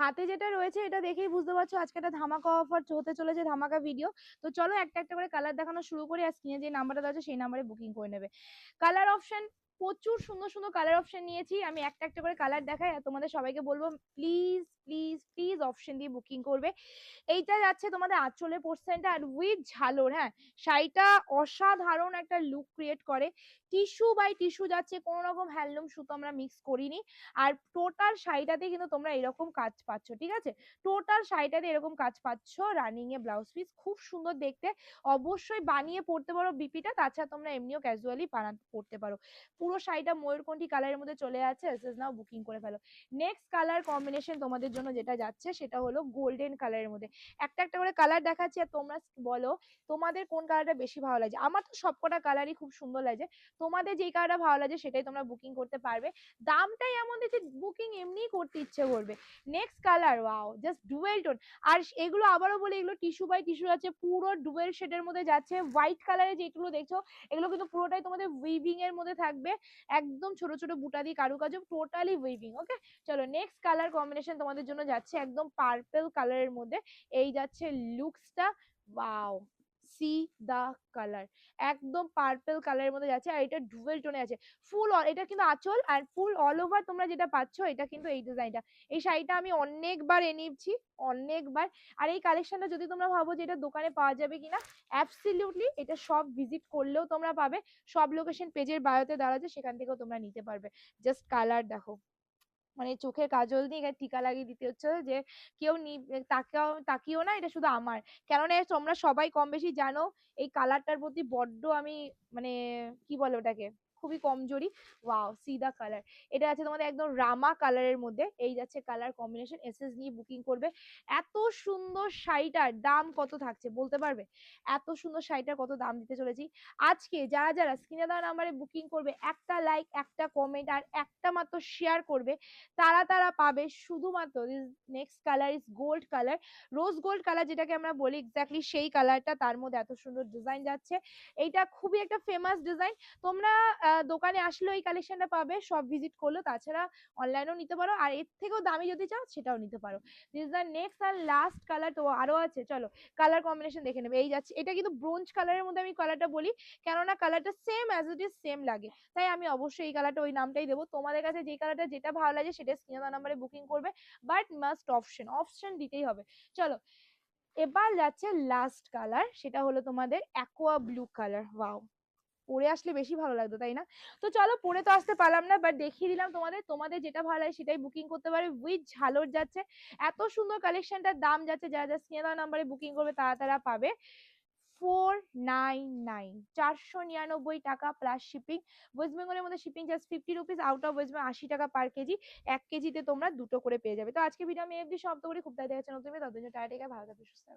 হাতে যেটা রয়েছে এটা দেখেই বুঝতে পারছ আজকে একটা ধামাকা অফার হতে চলেছে, ধামাকা ভিডিও তো চলো একটা একটা করে কালার দেখানো শুরু করি আর স্ক্রিনে যে নাম্বারটা দেওয়া আছে সেই নাম্বারে বুকিং করে নেবে। কালার অপশন প্রচুর সুন্দর সুন্দর কালার অপশন নিয়েছি। আমি একটা একটা করে কালার দেখাই আর তোমাদের সবাইকে বলব প্লিজ প্লিজ প্লিজ অপশন দিয়ে বুকিং করবে। এইটা যাচ্ছে তোমাদের আঁচলের পোর্শনটা আর উইথ ঝালোর হ্যাঁ? শাড়িটা অসাধারণ একটা লুক ক্রিয়েট করে। টিস্যু বাই টিস্যু যাচ্ছে, কোনো রকম হ্যান্ডলুম সুতো আমরা মিক্স করিনি। আর টোটাল শাড়িটাতে কিন্তু তোমরা এরকম কাজ পাচ্ছ, ঠিক আছে? টোটাল শাড়িটাতে এরকম কাজ পাচ্ছ রানিং এ ব্লাউজ পিস খুব সুন্দর দেখতে। অবশ্যই বানিয়ে পড়তে পারো বিপিটা তাছাড়া তোমরা এমনিও ক্যাজুয়ালি বানাতে, পড়তে পারো। পুরো শাড়িটা ময়ূরকণ্ঠী কালারের মধ্যে চলে যাচ্ছে এসএস নাও বুকিং করে ফেলো। নেক্সট কালার কম্বিনেশন তোমাদের জন্য যেটা যাচ্ছে, সেটা হলো গোল্ডেন কালারের মধ্যে। একটা একটা করে কালার দেখাচ্ছি আর তোমরা বলো, তোমাদের কোন কালারটা বেশি ভালো লাগছে আমার তো সবকটা কালারই খুব সুন্দর লাগছে তোমাদের যেই কালারটা ভালো লাগছে সেটাই তোমরা বুকিং করতে পারবে। দামটাই এমন যে বুকিং এমনিই করতে ইচ্ছে করবে। Next colour wow just dual tone আর এগুলো আবারও বলি, এগুলো টিস্যু বাই টিস্যু আছে, পুরো ডুয়েল শেডের মধ্যে যাচ্ছে। হোয়াইট কালারের যেগুলো দেখছ, এগুলো কিন্তু পুরোটাই তোমাদের উইভিং এর মধ্যে থাকবে। একদম ছোট ছোট বুটা দিয়ে কারুকাজ টোটালি উইভিং ওকে চলো নেক্সট কালার কম্বিনেশন তোমাদের জন্য যাচ্ছে একদম পার্পেল কালারের মধ্যে। এই যাচ্ছে লুকসটা ওয়াও সি দা কালার একদম পার্পল কালারের মধ্যে যাচ্ছে আর এটা ডুয়েল টোনে আছে। ফুল এটা কিন্তু আঁচল আর ফুল অল ওভার তোমরা যেটা পাচ্ছ এটা কিন্তু এই ডিজাইনটা এই শাড়িটা আমি অনেকবার এনেছি, অনেকবার। আর এই কালেকশনটা যদি তোমরা ভাবো যে এটা দোকানে পাওয়া যাবে কিনা অ্যাবসলিউটলি এটা সব ভিজিট করলেও তোমরা পাবে। সব লোকেশন পেজের বায়োতে আছে, সেখান থেকেও তোমরা নিতে পারবে। জাস্ট কালার দেখো। মানে চোখের কাজল দিয়ে এখানে টিকা লাগিয়ে দিতে হচ্ছে যে কেউ তাকাও, তাকিও না, এটা শুধু আমার। কেননা তোমরা সবাই কম বেশি জানো, এই কালারটার প্রতি বড্ড আমি মানে কি বলে ওটাকে খুবই কমজোরি ওয়াও সি কালার এটা আছে তোমাদের একদম রামা কালারের মধ্যে। এই যাচ্ছে কালার কম্বিনেশন এসএস নিয়ে বুকিং করবে। এত সুন্দর শাড়িটার দাম কত থাকছে বলতে পারবে? এত সুন্দর শাড়িটার কত দাম দিতে চলেছি। আজকে যারা যারা স্ক্রিনে নাম্বারে বুকিং করবে, একটা লাইক একটা কমেন্ট আর একটা মাত্র শেয়ার করবে, তারা তারা পাবে শুধুমাত্র next colour is gold colour rose gold colour যেটাকে আমরা বলি এক্স্যাক্টলি সেই কালারটা তার মধ্যে এত সুন্দর ডিজাইন যাচ্ছে। এইটা খুবই একটা ফেমাস ডিজাইন তোমরা দোকানে আসলেও এই কালেকশনটা পাবে সব ভিজিট করল তাছাড়া অনলাইনেও নিতে পারো। আর এর থেকেও দামি যদি চাও, সেটাও নিতে পারো। দিস দ্য নেক্সট আর লাস্ট কালার তো আরও আছে। চলো কালার কম্বিনেশন দেখে নেবে। এই যাচ্ছে, এটা কিন্তু ব্রোঞ্জ কালারের মধ্যে আমি কালারটা বলি। কেননা কালারটা same as it is same লাগে। তাই আমি অবশ্যই এই কালারটা ওই নামটাই দেবো। তোমাদের কাছে যে কালারটা যেটা ভালো লাগে, সেটা স্ক্রিনে নাম্বারে বুকিং করবে। বাট মাস্ট অপশন অপশন দিতেই হবে। চলো, এবার যাচ্ছে লাস্ট কালার সেটা হলো তোমাদের অ্যাকোয়া ব্লু কালার ওয়াও পরে আসলে বেশি ভালো লাগতো, তাই না? তো চলো পরে তো আসতে পারলাম না বাট দেখিয়ে দিলাম তোমাদের তোমাদের যেটা ভালো লাগে সেটাই বুকিং করতে পারে। উইথ ঝালর যাচ্ছে, এত সুন্দর কালেকশনটার দাম যাচ্ছে, যারা যারা দেওয়া নাম্বারে বুকিং করবে তারা তারা পাবে। ফোর নাইন নাইন চারশো নিরানব্বই টাকা প্লাস শিপিং ওয়েস্ট বেঙ্গলের মধ্যে shipping just fifty rupees out of West Bengal আশি টাকা পার কেজি। এক কেজিতে তোমরা দুটো করে পেয়ে যাবে। তো আজকে ভিডিও আমি এফডি সব তো করি। খুব তাই দেখাচ্ছে নতুন ততদিন টাটা ভালো থাকবে, সুস্থ